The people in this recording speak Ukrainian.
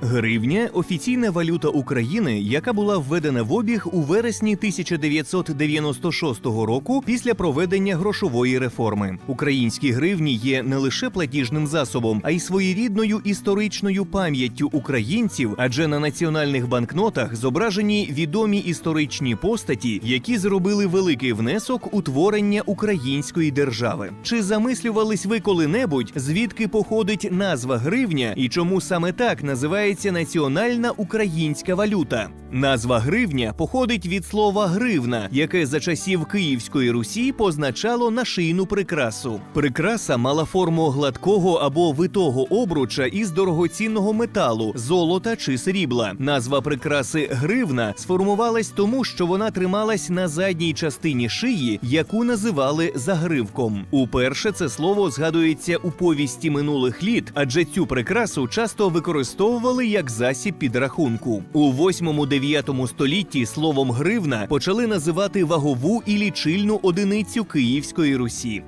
Гривня офіційна валюта України, яка була введена в обіг у вересні 1996 року після проведення грошової реформи. Українські гривні є не лише платіжним засобом, а й своєрідною історичною пам'яттю українців, адже на національних банкнотах зображені відомі історичні постаті, які зробили великий внесок у творення української держави. Чи замислювались ви коли-небудь, звідки походить назва гривня і чому саме так називається національна українська валюта? Назва гривня походить від слова гривна, яке за часів Київської Русі позначало нашийну прикрасу. Прикраса мала форму гладкого або витого обруча із дорогоцінного металу, золота чи срібла. Назва прикраси гривна сформувалась тому, що вона трималась на задній частині шиї, яку називали загривком. Уперше це слово згадується у повісті минулих літ, адже цю прикрасу часто використовували як засіб підрахунку. У 8-9 столітті словом гривна почали називати вагову і лічильну одиницю Київської Русі.